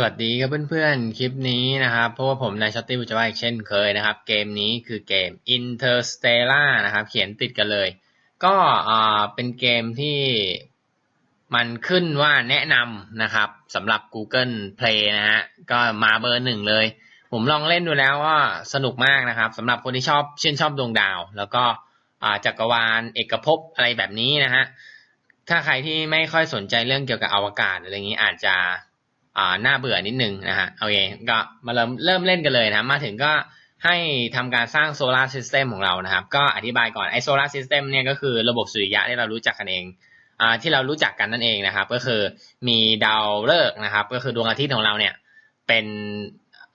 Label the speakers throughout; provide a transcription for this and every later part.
Speaker 1: สวัสดีครับเพื่อนๆ คลิปนี้นะครับเพราะว่าผมนายช็อตตี้บุจวาอีกเช่นเคยนะครับ เกมนี้คือเกม Interstellar นะครับ เขียนติดกันเลย ก็อ่าเป็นเกมที่มันขึ้นว่าแนะนำนะครับสำหรับ Google Play นะฮะก็มาเบอร์หนึ่งเลย ผมลองเล่นดูแล้วว่าสนุกมากนะครับสำหรับคนที่ชอบชื่นชอบดวงดาว แล้วก็อ่าจักรวาลเอกภพอะไรแบบนี้นะฮะถ้าใครที่ไม่ค่อยสนใจเรื่องเกี่ยวกับอวกาศอะไรอย่างนี้อาจจะ อ่าน่าเบื่อนิดนึงนะฮะโอเคก็มาเริ่มเริ่มเล่นกันเลยนะมาถึงก็ให้ทำการสร้างโซลาร์ซิสเต็มของเรานะครับ ก็อธิบายก่อนไอโซลาร์ซิสเต็มเนี่ยก็คือระบบสุริยะที่เรารู้จักกันเองอ่าที่เรารู้จักกันนั่นเองนะครับ ก็คือมีดาวฤกษ์นะครับ ก็คือดวงอาทิตย์ของเราเนี่ยเป็น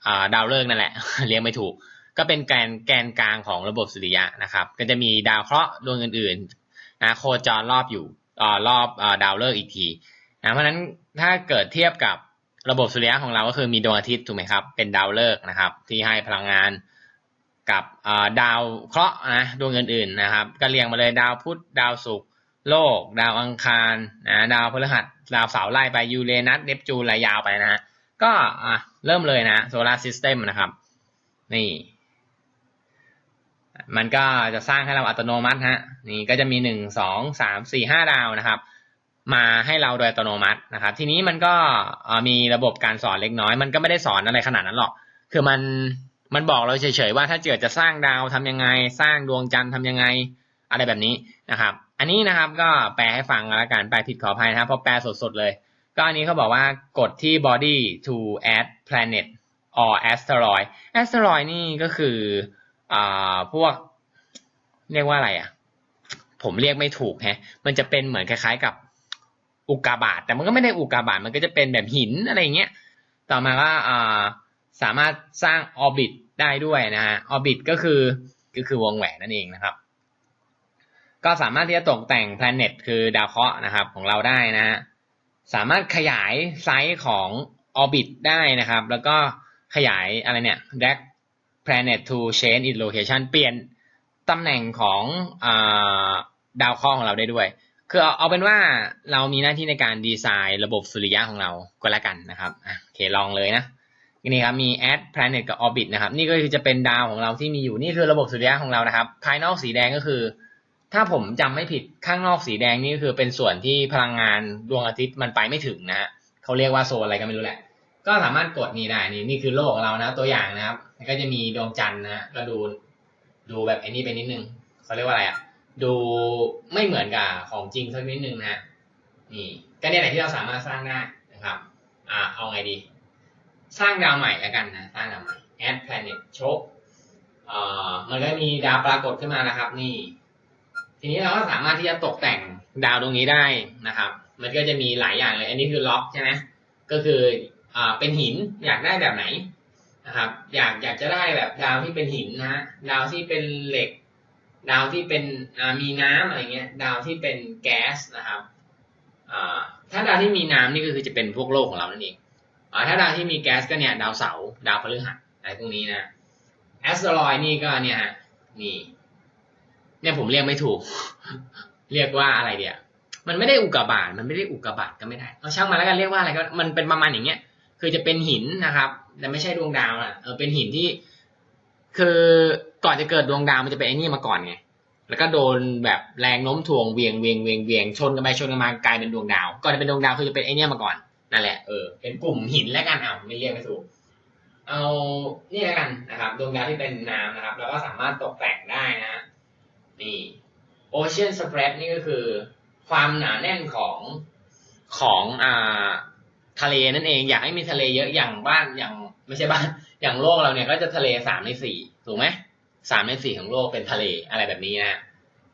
Speaker 1: อ่าดาวฤกษ์นั่นแหละ เรียกไม่ถูก ก็เป็นแกนแกนกลางของระบบสุริยะนะครับ ก็จะมีดาวเคราะห์ดวงอื่นๆนะโคจรรอบอยู่อ่ารอบอ่าดาวฤกษ์อีกทีนะเพราะฉะนั้นถ้าเกิดเทียบกับ ระบบสุริยะของเราก็คือมีดวงอาทิตย์ถูกไหมครับ เป็นดาวฤกษ์นะครับ ที่ให้พลังงานกับดาวเคราะห์นะดวงอื่นๆนะครับ ก็เรียงมาเลยดาวพุธดาวศุกร์โลก ดาวอังคารนะดาวพฤหัสดาวเสาร์ไล่ไปยูเรนัสเนปจูนไหลยาวไปนะฮะก็เริ่มเลยนะโซลาร์ซิสเต็มนะครับ นี่ มันก็จะสร้างให้เราอัตโนมัติฮะนี่ก็จะมีหนึ่งสองสามสี่ห้าดาวนะครับ มาให้เราโดยอัตโนมัตินะครับ ทีนี้มันก็มีระบบการสอนเล็กน้อย มันก็ไม่ได้สอนอะไรขนาดนั้นหรอก คือมันมันบอกเราเฉยๆว่าถ้าเกิดจะสร้างดาวทำยังไง สร้างดวงจันทร์ทำยังไง อะไรแบบนี้นะครับ อันนี้นะครับก็แปลให้ฟังแล้วกันแปลผิดขออภัยนะครับเพราะแปลสดๆเลย ก็อันนี้เขาบอกว่ากดที่ body to add planet or asteroid asteroid นี่ก็คืออ่าพวกเรียกว่าอะไรอะ ผมเรียกไม่ถูกแฮะ มันจะเป็นเหมือนคล้ายๆกับ อุกกาบาตแต่มันก็ไม่ได้อุกกาบาตมันก็จะเป็นแบบหินอะไรเงี้ยต่อมาก็สามารถสร้างออร์บิทได้ด้วยนะฮะออร์บิทก็คือก็คือวงแหวนนั่นเองนะครับ ก็สามารถที่จะตกแต่งแพลเน็ตคือดาวเคราะห์นะครับของเราได้นะฮะสามารถขยายไซส์ของออร์บิทได้นะครับ แล้วก็ขยายอะไรเนี่ย drag planet to change its location เปลี่ยนตำแหน่งของดาวเคราะห์ของเราได้ด้วย คือเอาเอาเป็นว่าเรามีหน้าที่ในการดีไซน์ระบบสุริยะของเราก็แล้วกันนะครับโอเคลองเลยนะนี่ครับมี add planet กับ orbit นะครับ นี่ก็คือจะเป็นดาวของเราที่มีอยู่นี่คือระบบสุริยะของเรานะครับ ภายนอกสีแดงก็คือ ถ้าผมจำไม่ผิดข้างนอกสีแดงนี่ก็คือเป็นส่วนที่พลังงานดวงอาทิตย์มันไปไม่ถึงนะฮะเขาเรียกว่าโซนอะไรก็ไม่รู้แหละ ก็สามารถกดนี่ได้นี่นี่คือโลกของเรานะตัวอย่างนะครับก็จะมีดวงจันทร์นะก็ดูดูแบบไอ้นี่ไปนิดนึงเขาเรียกว่าอะไรอะ ดูไม่เหมือนกับของจริงสักนิดนึงนะนี่ก็เนี่ยแหละที่เราสามารถสร้างได้นะครับ อ่าเอาไงดี สร้างดาวใหม่แล้วกันนะสร้างดาวใหม่ add planet โชคเอ่อมันก็มีดาวปรากฏขึ้นมานะครับ นี่ ทีนี้เราก็สามารถที่จะตกแต่งดาวดวงนี้ได้นะครับ มันก็จะมีหลายอย่างเลย อันนี้คือล็อกใช่ไหมก็คืออ่าเป็นหินอยากได้แบบไหนนะครับ อยากอยากจะได้แบบดาวที่เป็นหินนะดาวที่เป็นเหล็ก ดาวที่เป็นมีน้ำอะไรเงี้ย ดาวที่เป็นแก๊สนะครับถ้าดาวที่มีน้ำนี่ก็คือจะเป็นพวกโลกของเรานั่นเองถ้าดาวที่มีแก๊สก็เนี่ยดาวเสาร์ดาวพฤหัสอะไรพวกนี้นะแอสเตรอยนี่ก็เนี่ยฮะนี่เนี่ยผมเรียกไม่ถูก เรียกว่าอะไรเดียวมันไม่ได้อุกกาบาตมันไม่ได้อุกกาบาตก็ไม่ได้เอาช่างมาแล้วกันเรียกว่าอะไรก็มันเป็นประมาณอย่างเงี้ย คือจะเป็นหินนะครับ แต่ไม่ใช่ดวงดาวนะเออเป็นหินที่คือ ก่อนจะเกิดดวงดาวมันจะเป็นไอ้นี่มาก่อนไงแล้วก็โดนแบบแรงโน้มถ่วงเวียงเวียงเวียงเวียงชนกันไปชนกันมากลายเป็นดวงดาว ก่อนจะเป็นดวงดาวคือจะเป็นไอ้นี่มาก่อนนั่นแหละเออเป็นกลุ่มหินแล้วกันอะไม่เรียกไม่ถูกเอานี่แล้วกันนะครับ ดวงดาวที่เป็นน้ำนะครับ แล้วก็สามารถตกแต่งได้นะนี่ ocean spread นี่ก็คือ ความหนาแน่นของของอ่าทะเลนั่นเองอยากให้มีทะเลเยอะอย่างบ้านอย่างไม่ใช่บ้านอย่างโลกเราเนี่ยก็จะทะเลสามในสี่ถูกไหม สามในสี่ของโลกเป็นทะเลอะไรแบบนี้นะ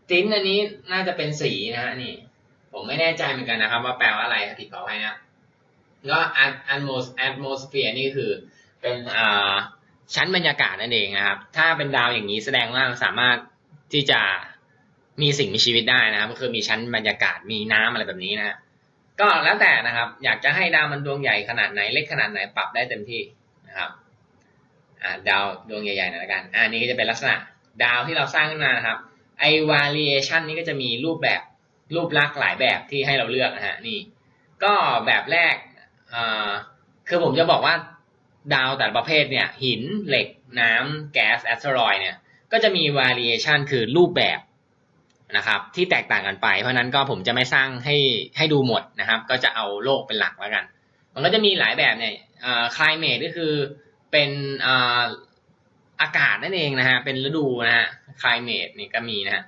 Speaker 1: ติ้นอันนี้น่าจะเป็นสีนะฮะนี่ ผมไม่แน่ใจเหมือนกันนะครับ ว่าแปลว่าอะไรผิดขอไปนะก็อันโมสแอดโมสเฟียร์นี่คือเป็นอ่าชั้นบรรยากาศนั่นเองนะครับ ถ้าเป็นดาวอย่างนี้แสดงว่าสามารถที่จะมีสิ่งมีชีวิตได้นะครับก็คือมีชั้นบรรยากาศมีน้ำอะไรแบบนี้นะก็แล้วแต่นะครับ อยากจะให้ดาวมันดวงใหญ่ขนาดไหนเล็กขนาดไหนปรับได้เต็มที่นะครับ ดาวดวงใหญ่ๆหน่อยละกันอันนี้ก็จะเป็นลักษณะดาวที่เราสร้างขึ้นมานะครับไอ variation นี้ก็จะมีรูปแบบรูปลักษณ์หลายแบบที่ให้เราเลือกนะฮะนี่ ก็แบบแรกคือผมจะบอกว่าดาวแต่ละประเภทเนี่ย หินเหล็กน้ำแก๊สแอสเทรอยเนี่ย ก็จะมี variation คือรูปแบบนะครับ ที่แตกต่างกันไป เพราะนั้นก็ผมจะไม่สร้างให้ให้ดูหมดนะครับ ก็จะเอาโลกเป็นหลักแล้วกัน มันก็จะมีหลายแบบเนี่ย climate ก็คือ เป็นอากาศนั่นเองนะฮะ เป็นฤดูนะฮะ climate นี่ก็มีนะฮะ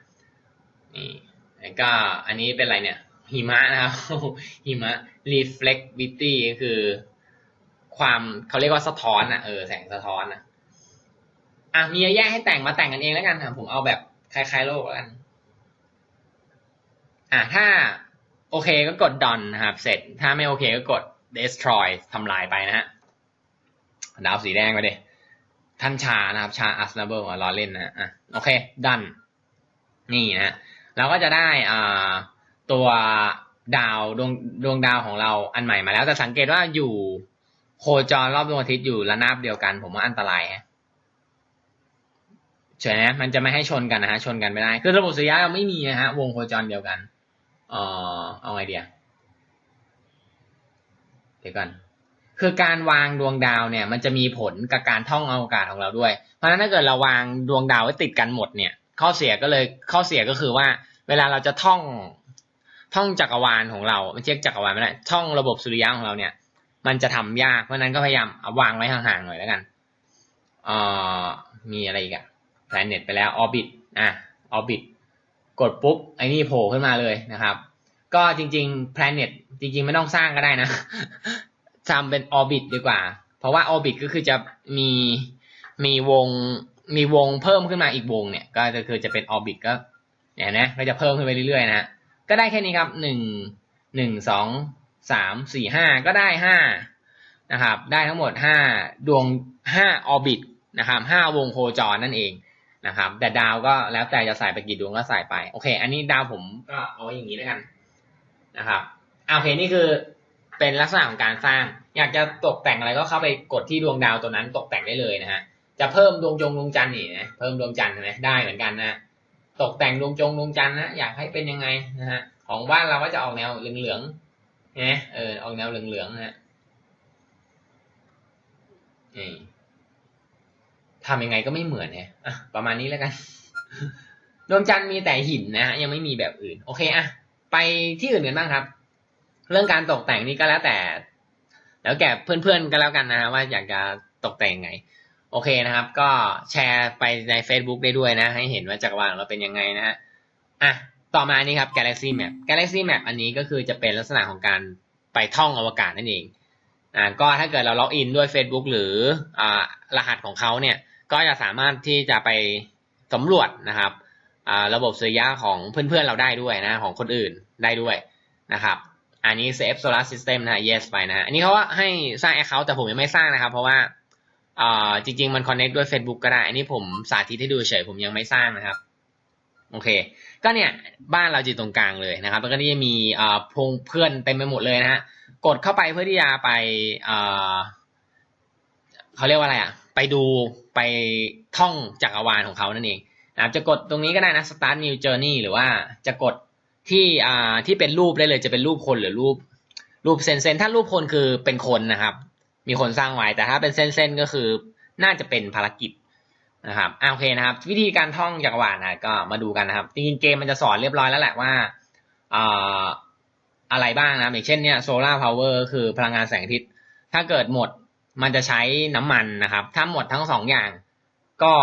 Speaker 1: นี่แล้วก็อันนี้เป็นอะไรเนี่ย หิมะนะครับ หิมะ reflectivity ก็คือ ความเขาเรียกว่าสะท้อนนะเออ แสงสะท้อนนะอะมีอะแยะให้แต่งมาแต่งกันเองแล้วกันนะผมเอาแบบคล้ายๆโลกแล้วกัน อะถ้าโอเคก็กด done นะครับ เสร็จ ถ้าไม่โอเคก็กด destroy ทำลายไปนะฮะ ดาวสีแดงไปดิท่านชานะครับชา a s n a b l e ล้อเล่นนะอะโอเค done นี่นะเราก็จะได้อ่าตัวดาวดวงดวงดาวของเราอันใหม่มาแล้ว แต่สังเกตว่าอยู่โคจรรอบดวงอาทิตย์อยู่ระนาบเดียวกัน ผมว่าอันตรายฮะเฉยนะมันจะไม่ให้ชนกันนะฮะชนกันไม่ได้ คือระบบสุริยะเราไม่มีนะฮะวงโคจรเดียวกันเอ่อเอาไงเดียเดี๋ยวกัน คือการวางดวงดาวเนี่ย มันจะมีผลกับการท่องอวกาศของเราด้วย เพราะฉะนั้นถ้าเกิดเราวางดวงดาวไว้ติดกันหมดเนี่ย ข้อเสียก็เลยข้อเสียก็คือว่า เวลาเราจะท่องท่องจักรวาลของเราไม่ใช่จักรวาลไม่ได้ท่องระบบสุริยะของเราเนี่ย มันจะทำยากเพราะฉะนั้นก็พยายามเอาวางไว้ห่างๆหน่อยแล้วกันเอ่อมีอะไรอีกอะ planet ไปแล้ว orbit อะ orbit กดปุ๊บไอ้นี่โผล่ขึ้นมาเลยนะครับ ก็จริง ๆ planet จริง ๆ ไม่ต้องสร้างก็ได้นะ ทำเป็น orbit ดีกว่า เพราะว่า orbit ก็คือจะมีมีวงมีวงเพิ่มขึ้นมาอีกวงเนี่ย ก็คือจะเป็น orbit ก็เนี่ยนะก็จะเพิ่มขึ้นไปเรื่อยๆนะก็ได้แค่นี้ครับหนึ่งหนึ่งสองสามสี่ห้าก็ได้ห้านะครับ ได้ทั้งหมดห้าดวงห้าออร์บิทนะครับห้าวงโคจรนั่นเองนะครับ แต่ดาวก็แล้วแต่จะใส่ไปกี่ดวงก็ใส่ไป โอเค อันนี้ดาวผมก็เอาอย่างนี้แล้วกันนะครับอะโอเคนี่คือเป็นลักษณะของการสร้าง อยากจะตกแต่งอะไรก็เข้าไปกดที่ดวงดาวตัวนั้นตกแต่งได้เลยนะฮะ จะเพิ่มดวงจงดวงจันทร์นี่นะ เพิ่มดวงจันทร์ใช่ไหมได้เหมือนกันนะ ตกแต่งดวงจงดวงจันทร์นะ อยากให้เป็นยังไงนะฮะ ของบ้านเราก็จะออกแนวเหลืองๆนะเออ ออกแนวเหลืองๆนะฮะนี่ทำยังไงก็ไม่เหมือนเนี่ยอะ ประมาณนี้แล้วกัน ดวงจันทร์มีแต่หินนะฮะ ยังไม่มีแบบอื่น โอเคอะไปที่อื่นกันบ้างครับ เรื่องการตกแต่งนี่ก็แล้วแต่ แล้วแก่เพื่อนๆก็แล้วกันนะฮะว่าอยากจะตกแต่งยังไง โอเคนะครับ ก็แชร์ไปใน Facebook ได้ด้วยนะ ให้เห็นว่าจักรวาลเราเป็นยังไงนะฮะอะต่อมานี่ครับ Galaxy Map Galaxy Map อันนี้ก็คือจะเป็นลักษณะของการไปท่องอวกาศนั่นเองอ่าก็ถ้าเกิดเราล็อกอินด้วย Facebook หรืออ่ารหัสของเขาเนี่ยก็จะสามารถที่จะไปสำรวจนะครับอ่าระบบสุริยะของเพื่อนๆเราได้ด้วยนะ ของคนอื่นได้ด้วยนะครับ อันนี้ Save Solar System นะ yes ไปนะฮะ อันนี้เขาว่าให้สร้าง Account แต่ผมยังไม่สร้างนะครับ เพราะว่าอ่าจริง ๆ มัน connect ด้วย Facebook ก็ได้ อันนี้ผมสาธิตให้ดูเฉยผมยังไม่สร้างนะครับ โอเค ก็เนี่ยบ้านเราอยู่ตรงกลางเลยนะครับ แล้วก็นี่จะมีอ่าพงเพื่อนเต็มไปหมดเลยนะฮะ กดเข้าไปเพื่อที่จะไปอ่าเขาเรียกว่าอะไรอะ ไปดูไปท่องจักรวาลของเขานั่นเองนะครับจะกดตรงนี้ก็ได้นะ start new journey หรือว่าจะกด ที่อ่าที่เป็นรูปได้เลยจะเป็นรูปคนหรือรูป รูปเซนเซนถ้ารูปคนคือเป็นคนนะครับ มีคนสร้างไว้แต่ถ้าเป็นเส้นๆก็คือน่าจะเป็นภารกิจนะครับอ่าโอเคนะครับ วิธีการท่องจักรวาลนะก็มาดูกันนะครับจริงๆเกมมันจะสอนเรียบร้อยแล้วแหละว่าอ่าอะไรบ้างนะอย่างเช่นเนี่ยโซลาร์พาวเวอร์คือพลังงานแสงอาทิตย์ ถ้าเกิดหมดมันจะใช้น้ำมันนะครับ ถ้าหมดทั้งสองอย่าง ก็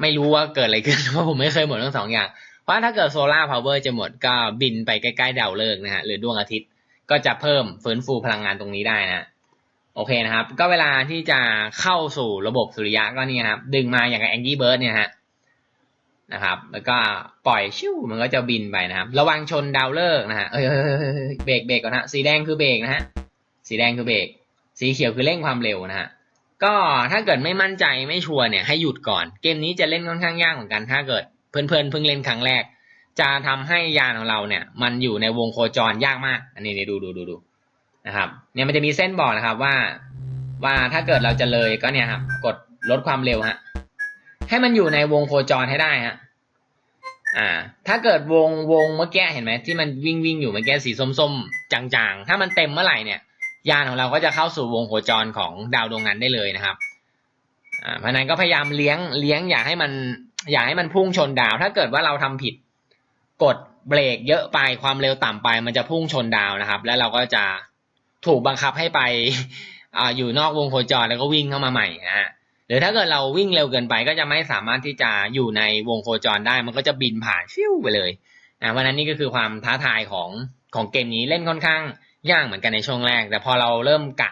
Speaker 1: ไม่รู้ว่าเกิดอะไรขึ้นเพราะผมไม่เคยหมดทั้งสองอย่าง เพราะถ้าเกิดโซลาร์พาวเวอร์จะหมดก็บินไปใกล้ๆดาวฤกษ์นะฮะหรือดวงอาทิตย์ก็จะเพิ่มฟื้นฟูพลังงานตรงนี้ได้นะโอเคนะครับ ก็เวลาที่จะเข้าสู่ระบบสุริยะก็นี่ครับ ดึงมาอย่างกับแองกี้เบิร์ดเนี่ยฮะนะครับ แล้วก็ปล่อยชิวมันก็จะบินไปนะครับ ระวังชนดาวฤกษ์นะฮะเอ้ยเอ้ยเอ้ยเอ้ยเบรกเบรกก่อนนะสีแดงคือเบรกนะฮะสีแดงคือเบรกสีเขียวคือเร่งความเร็วนะฮะก็ถ้าเกิดไม่มั่นใจไม่ชัวร์เนี่ยให้หยุดก่อน เกมนี้จะเล่นค่อนข้างยากเหมือนกัน ถ้าเกิด เพื่อนๆเพิ่งเล่นครั้งแรก จะทำให้ยานของเราเนี่ย มันอยู่ในวงโคจรยากมาก อันนี้นี่ดูดูดูดูนะครับ เนี่ยมันจะมีเส้นบอกนะครับว่า ว่าถ้าเกิดเราจะเลยก็เนี่ยครับกดลดความเร็วฮะให้มันอยู่ในวงโคจรให้ได้ฮะอ่า ถ้าเกิดวงวงเมื่อกี้เห็นไหมที่มันวิ่งวิ่งอยู่เมื่อกี้สีส้มๆจางๆ ถ้ามันเต็มเมื่อไหร่เนี่ย ยานของเราก็จะเข้าสู่วงโคจรของดาวดวงนั้นได้เลยนะครับอ่าเพราะนั้นก็พยายามเลี้ยงเลี้ยงอย่าให้มัน อย่าให้มันพุ่งชนดาว ถ้าเกิดว่าเราทำผิดกดเบรกเยอะไปความเร็วต่ำไป มันจะพุ่งชนดาวนะครับ แล้วเราก็จะถูกบังคับให้ไปออยู่นอกวงโคจรแล้วก็วิ่งเข้ามาใหม่นะฮะหรือถ้าเกิดเราวิ่งเร็วเกินไปก็จะไม่สามารถที่จะอยู่ในวงโคจรได้ มันก็จะบินผ่านฟิวไปเลยนะเพราะฉะนั้นนี่ก็คือความท้าทายของของเกมนี้เล่นค่อนข้างยากเหมือนกันในช่วงแรก แต่พอเราเริ่มกะ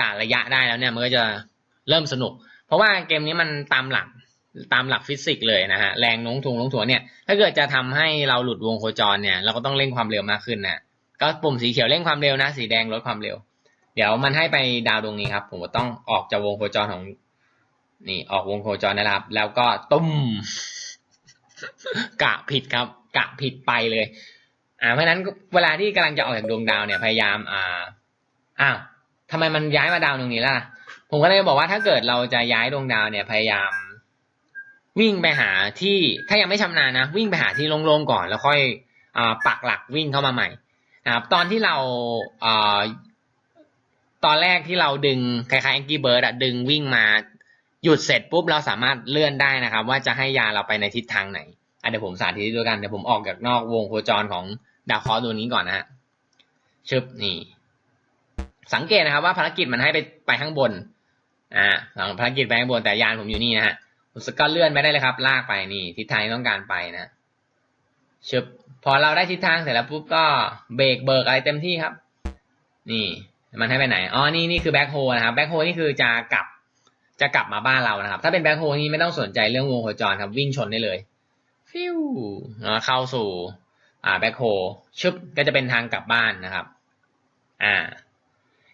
Speaker 1: กะระยะได้แล้วเนี่ยมันก็จะเริ่มสนุก เพราะว่าเกมนี้มันตามหลัก ตามหลักฟิสิกส์เลยนะฮะแรงโน้มถ่วงโน้มถ่วงเนี่ยถ้าเกิดจะทำให้เราหลุดวงโคจรเนี่ยเราก็ต้องเร่งความเร็วมากขึ้นนะก็ปุ่มสีเขียวเร่งความเร็วนะ สีแดงลดความเร็ว เดี๋ยวมันให้ไปดาวดวงนี้ครับ ผมก็ต้องออกจากวงโคจรของนี่ออกวงโคจรนะครับ แล้วก็ตุ้มกะผิดครับ กะผิดไปเลย อ่าเพราะฉะนั้นเวลาที่กำลังจะออกจากดวงดาวเนี่ยพยายามอ่าอ้าวทำไมมันย้ายมาดาวดวงนี้ล่ะ ผมก็เลยบอกว่าถ้าเกิดเราจะย้ายดวงดาวเนี่ยพยายาม วิ่งไปหาที่ถ้ายังไม่ชำนาญนะ วิ่งไปหาที่โล่งๆก่อนแล้วค่อยอปักหลักวิ่งเข้ามาใหม่นะครับตอนที่เราอตอนแรกที่เราดึงคล้ายๆแองกี้เบิร์ดอะดึงวิ่งมาหยุดเสร็จปุ๊บเราสามารถเลื่อนได้นะครับ ว่าจะให้ยาเราไปในทิศทางไหนเดี๋ยวผมสาธิตด้วยกันเดี๋ยวผมออกจากนอกวงโคจรของดาวเคราะห์ดวงนี้ก่อนนะฮะชึบนี่ สังเกตนะครับว่าภารกิจมันให้ไปไปข้างบนอ่าภารกิจไปข้างบนแต่ยานผมอยู่นี่นะฮะ ผมก็เลื่อนไปได้เลยครับ ลากไปนี่ ทิศทางที่ต้องการไปนะชึบพอเราได้ทิศทางเสร็จแล้วปุ๊บก็เบรกเบิกอะไรเต็มที่ครับ นี่ มันให้ไปไหนอ๋อนี่นี่คือแบ็คโฮนะครับแบ็คโฮนี่คือจะกลับจะกลับมาบ้านเรานะครับ ถ้าเป็นแบ็คโฮนี่ไม่ต้องสนใจเรื่องวงโคจรครับ วิ่งชนได้เลยฟิวเข้าสู่ อ่าแบ็คโฮชึบก็จะเป็นทางกลับบ้านนะครับ อ่า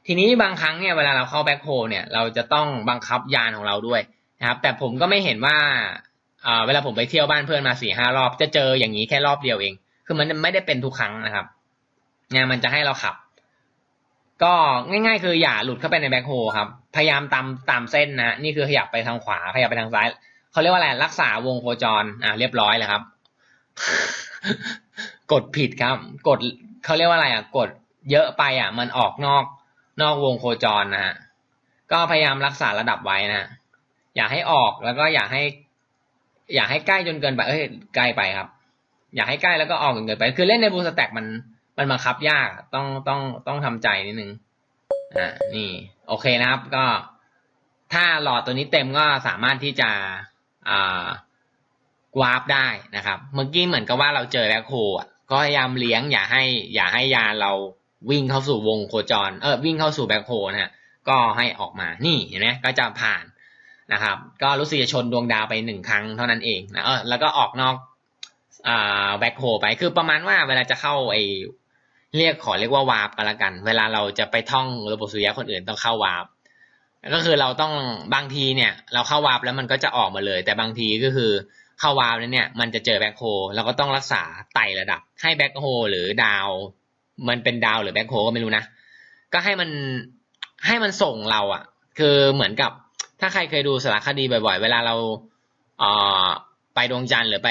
Speaker 1: ทีนี้บางครั้งเนี่ยเวลาเราเข้าแบ็คโฮเนี่ย เราจะต้องบังคับยานของเราด้วย นะครับ แต่ผมก็ไม่เห็นว่าเวลาผมไปเที่ยวบ้านเพื่อนมาสี่ห้ารอบ จะเจออย่างนี้แค่รอบเดียวเอง คือมันไม่ได้เป็นทุกครั้งนะครับเนี่ยมันจะให้เราขับ ก็ง่าย ๆ คืออย่าหลุดเข้าไปในแบ็คโฮครับ พยายามตามตามเส้นนะ นี่คือขยับไปทางขวา ขยับไปทางซ้าย เขาเรียกว่าอะไรรักษาวงโคจร อ่าเรียบร้อยเลยครับ กดผิดครับ กดเขาเรียกว่าอะไรอะ กดเยอะไปอะ มันออกนอกนอกวงโคจรนะฮะ ก็พยายามรักษาระดับไว้นะ อย่าให้ออกแล้วก็อย่าให้ อย่าให้ใกล้จนเกินไปเอ้ยใกล้ไปครับ อย่าให้ใกล้แล้วก็ออกจนเกินไป คือเล่นในบูสแต็กมันมันบังคับยากต้องต้องต้องทำใจนิดนึงอ่านี่ โอเคนะครับ ก็ถ้าหลอดตัวนี้เต็มก็สามารถที่จะอ่าวาร์ปได้นะครับ เมื่อกี้เหมือนกับว่าเราเจอแบ็คโฮอะก็พยายามเลี้ยง อย่าให้ อย่าให้ยาเราวิ่งเข้าสู่วงโคจร เออวิ่งเข้าสู่แบ็คโฮนะฮะก็ให้ออกมานี่เห็นไหมก็จะผ่าน นะครับ ก็รู้สึกจะชนดวงดาวไปหนึ่งครั้งเท่านั้นเองนะเออแล้วก็ออกนอกอ่าแบ็คโฮไปคือประมาณว่าเวลาจะเข้าไอเรียกขอเรียกว่าวาร์ปกันละกัน เวลาเราจะไปท่องระบบสุริยะคนอื่นต้องเข้าวาร์ปก็คือเราต้องบางทีเนี่ย เราเข้าวาร์ปแล้วมันก็จะออกมาเลย แต่บางทีก็คือเข้าวาร์ปแล้วเนี่ย มันจะเจอแบ็คโฮเราก็ต้องรักษาไต่ระดับ ให้แบ็คโฮหรือดาว มันเป็นดาวหรือแบ็คโฮก็ไม่รู้นะก็ให้มันให้มันส่งเราอะ่ะ คือเหมือนกับ ถ้าใครเคยดูสารคดีบ่อยๆ เวลาเราเอ่อไปดวงจันทร์หรือไป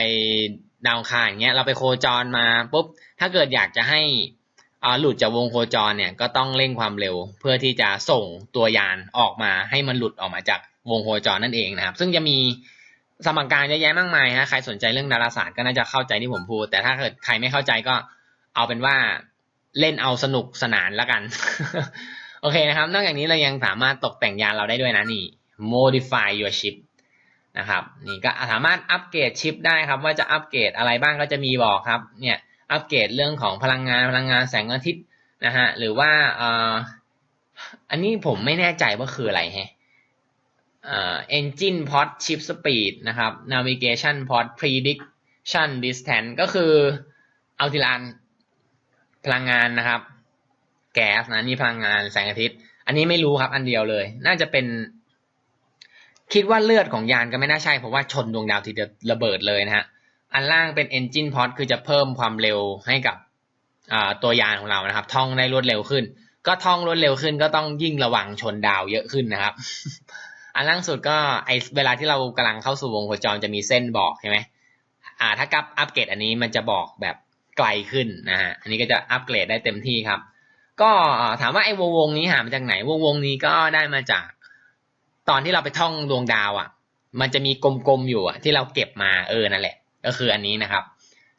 Speaker 1: ดาวคารอย่างเงี้ยเราไปโคจรมาปุ๊บถ้าเกิดอยากจะให้หลุดจากวงโคจรเนี่ยก็ต้องเร่งความเร็วเพื่อที่จะส่งตัวยานออกมาให้มันหลุดออกมาจากวงโคจรนั่นเองนะครับ ซึ่งจะมีสมการเยอะแยะมากมายฮะใครสนใจเรื่องดาราศาสตร์ก็น่าจะเข้าใจที่ผมพูด แต่ถ้าเกิดใครไม่เข้าใจก็เอาเป็นว่าเล่นเอาสนุกสนานล้วกัน โอเคนะครับ นอกจากนี้เรายังสามารถตกแต่งยานเราได้ด้วยนะนี่ modify your chip นะครับนี่ก็สามารถอัปเกรดชิปได้ครับ ว่าจะอัปเกรดอะไรบ้างก็จะมีบอกครับเนี่ยอัปเกรดเรื่องของพลังงานพลังงานแสงอาทิตย์นะฮะหรือว่าอันนี้ผมไม่แน่ใจว่าคืออะไรฮะ engine pod chip speed นะครับ navigation pod prediction distance ก็คือเอาทีละอันพลังงานนะครับ แก๊สนะนี่พลังงานแสงอาทิตย์ อันนี้ไม่รู้ครับอันเดียวเลย น่าจะเป็น คิดว่าเลือดของยานก็ไม่น่าใช่ เพราะว่าชนดวงดาวทีเดียวระเบิดเลยนะฮะ อันล่างเป็น engine pod คือจะเพิ่มความเร็วให้กับตัวยานของเรานะครับ ท่องได้รวดเร็วขึ้น ก็ท่องรวดเร็วขึ้นก็ต้องยิ่งระวังชนดาวเยอะขึ้นนะครับ อันล่างสุดก็ไอเวลาที่เรากำลังเข้าสู่วงโคจรจะมีเส้นบอกใช่ไหมอ่าถ้ากับอัปเกรดอันนี้มันจะบอกแบบไกลขึ้นนะฮะ อันนี้ก็จะอัปเกรดได้เต็มที่ครับ ก็ถามว่าไอ้วงวงนี้หามาจากไหน วงวงนี้ก็ได้มาจาก ตอนที่เราไปท่องดวงดาวอะ มันจะมีกลมๆอยู่อะ ที่เราเก็บมาเออนั่นแหละ ก็คืออันนี้นะครับ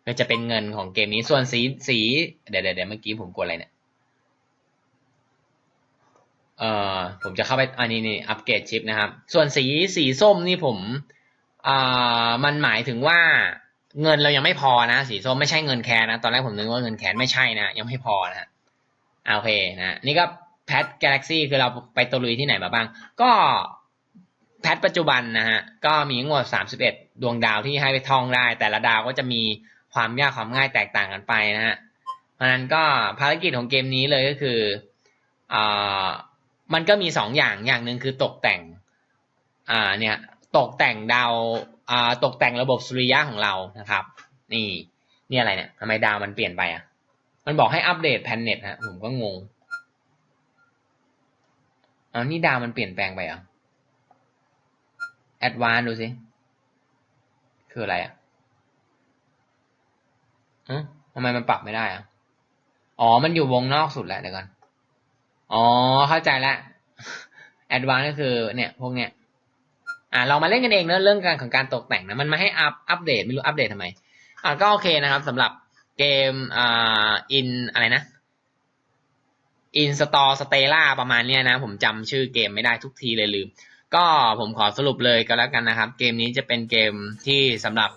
Speaker 1: ก็จะเป็นเงินของเกมนี้ส่วนสีสีเดี๋ยวเดี๋ยวเดี๋ยวเมื่อกี้ผมกดอะไรเนี่ยเอ่อผมจะเข้าไปอันนี้นี่อัปเกรดชิปนะครับ ส่วนสีสีส้มนี่ผมอ่ามันหมายถึงว่าเงินเรายังไม่พอนะ สีส้มไม่ใช่เงินแคนนะ ตอนแรกผมนึกว่าเงินแคนไม่ใช่นะ ยังไม่พอนะโอเคนะ นี่ก็แพทกาแล็กซี่คือเราไปตะลุยที่ไหนมาบ้าง ก็ แพทปัจจุบันนะฮะก็มีทั้งหมด31 ดวงดาวที่ให้ไปท่องได้ แต่ละดาวก็จะมีความยากความง่ายแตกต่างกันไปนะฮะเพราะนั้นก็ภารกิจของเกมนี้เลยก็คืออ่ามันก็มีสองอย่างอย่างหนึ่งคือตกแต่งอ่าเนี่ยตกแต่งดาวอ่าตกแต่งระบบสุริยะของเรานะครับ นี่นี่อะไรเนี่ยทำไมดาวมันเปลี่ยนไปอะมันบอกให้อัปเดตแพนเน็ตฮะผมก็งงเอานี่ดาวมันเปลี่ยนแปลงไปอะ แอดวานดูสิ คืออะไรอะอืมทำไมมันปรับไม่ได้อะ อ๋อ มันอยู่วงนอกสุดแหละเดี๋ยวก่อน อ๋อ เข้าใจละแอดวานก็คือ เนี่ยพวกเนี้ย อ่าเรามาเล่นกันเองเนอะเรื่องการของการตกแต่งนะ มันมาให้อัพอัปเดตไม่รู้อัปเดตทำไม อ่าก็โอเคนะครับสำหรับเกมอ่าอินอะไรนะอินสตอร์สเตล่าประมาณเนี้ยนะ ผมจำชื่อเกมไม่ได้ทุกทีเลยลืม ก็ผมขอสรุปเลยก็แล้วกันนะครับ เกมนี้จะเป็นเกมที่สำหรับ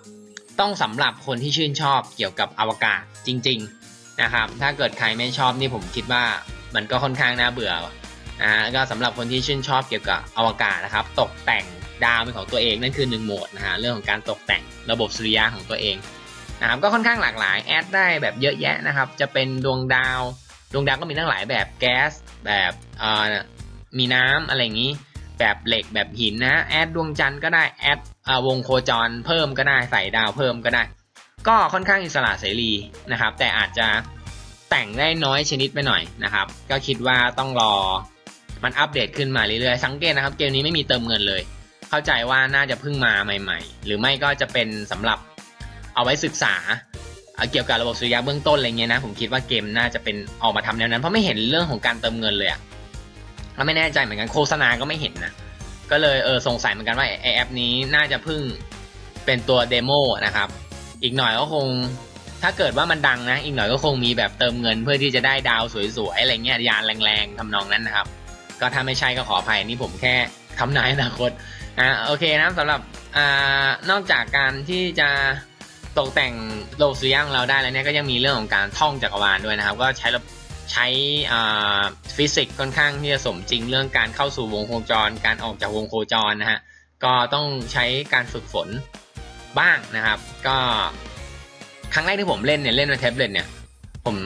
Speaker 1: ต้องสำหรับคนที่ชื่นชอบเกี่ยวกับอวกาศจริง ๆนะครับ ถ้าเกิดใครไม่ชอบนี่ผมคิดว่ามันก็ค่อนข้างน่าเบื่อนะก็สำหรับคนที่ชื่นชอบเกี่ยวกับอวกาศนะครับ ตกแต่งดาวเป็นของตัวเองนั่นคือหนึ่งโหมดนะฮะเรื่องของการตกแต่งระบบสุริยะของตัวเองนะครับก็ค่อนข้างหลากหลายแอดได้แบบเยอะแยะนะครับ จะเป็นดวงดาว ดวงดาวก็มีทั้งหลายแบบแก๊สแบบมีน้ำอะไรอย่างนี้ แบบเหล็กแบบหินนะแอดดวงจันทร์ก็ได้แอดวงโคจรเพิ่มก็ได้ใส่ดาวเพิ่มก็ได้ ก็ค่อนข้างอิสระเสรีนะครับ แต่อาจจะแต่งได้น้อยชนิดไปหน่อยนะครับ ก็คิดว่าต้องรอมันอัปเดตขึ้นมาเรื่อยๆสังเกตนะครับเกมนี้ไม่มีเติมเงินเลย เข้าใจว่าน่าจะเพิ่งมาใหม่ ๆ หรือไม่ก็จะเป็นสำหรับเอาไว้ศึกษาเอ่อเกี่ยวกับระบบสุริยะเบื้องต้นอะไรเงี้ยนะผมคิดว่าเกมน่าจะเป็นออกมาทำแนวนั้นเพราะไม่เห็นเรื่องของการเติมเงินเลยอะ แล้วไม่แน่ใจเหมือนกันโฆษณาก็ไม่เห็นนะ ก็เลยเออสงสัยเหมือนกันว่าไอแอปนี้น่าจะเพิ่งเป็นตัวเดโมนะครับ อีกหน่อยก็คงถ้าเกิดว่ามันดังนะ อีกหน่อยก็คงมีแบบเติมเงินเพื่อที่จะได้ดาวสวยๆอะไรเงี้ยยานแรงๆทำนองนั้นนะครับ ก็ถ้าไม่ใช่ก็ขออภัยนี่ผมแค่ทำนายอนาคตอ่าโอเคนะสำหรับอ่านอกจากการที่จะตกแต่งโลกสุริยะของเราได้แล้วเนี่ยก็ยังมีเรื่องของการท่องจักรวาลด้วยนะครับ ก็ใช้ระ ใช้ฟิสิกส์ค่อนข้างที่จะสมจริงเรื่องการเข้าสู่วงโคจร การออกจากวงโคจรนะฮะก็ต้องใช้การฝึกฝนบ้างนะครับ ก็ครั้งแรกที่ผมเล่นเนี่ยเล่นบนแท็บเล็ตเนี่ย ผม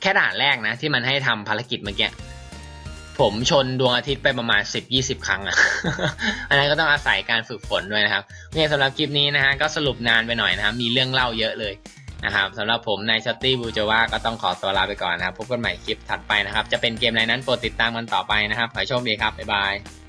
Speaker 1: แค่ด่านแรกนะ ที่มันให้ทำภารกิจเมื่อกี้ผมชนดวงอาทิตย์ไปประมาณ 10-20 ครั้งอะอันนั้นก็ต้องอาศัยการฝึกฝนด้วยนะครับโอเคสำหรับคลิปนี้นะฮะก็สรุปนานไปหน่อยนะครับ มีเรื่องเล่าเยอะเลย นะครับสำหรับผมในชัตตี้บูจว่าก็ต้องขอตัวลาไปก่อนนะครับ พบกันใหม่คลิปถัดไปนะครับ จะเป็นเกมอะไรนั้นโปรดติดตามกันต่อไปนะครับขอโชคดีครับ บ๊ายบาย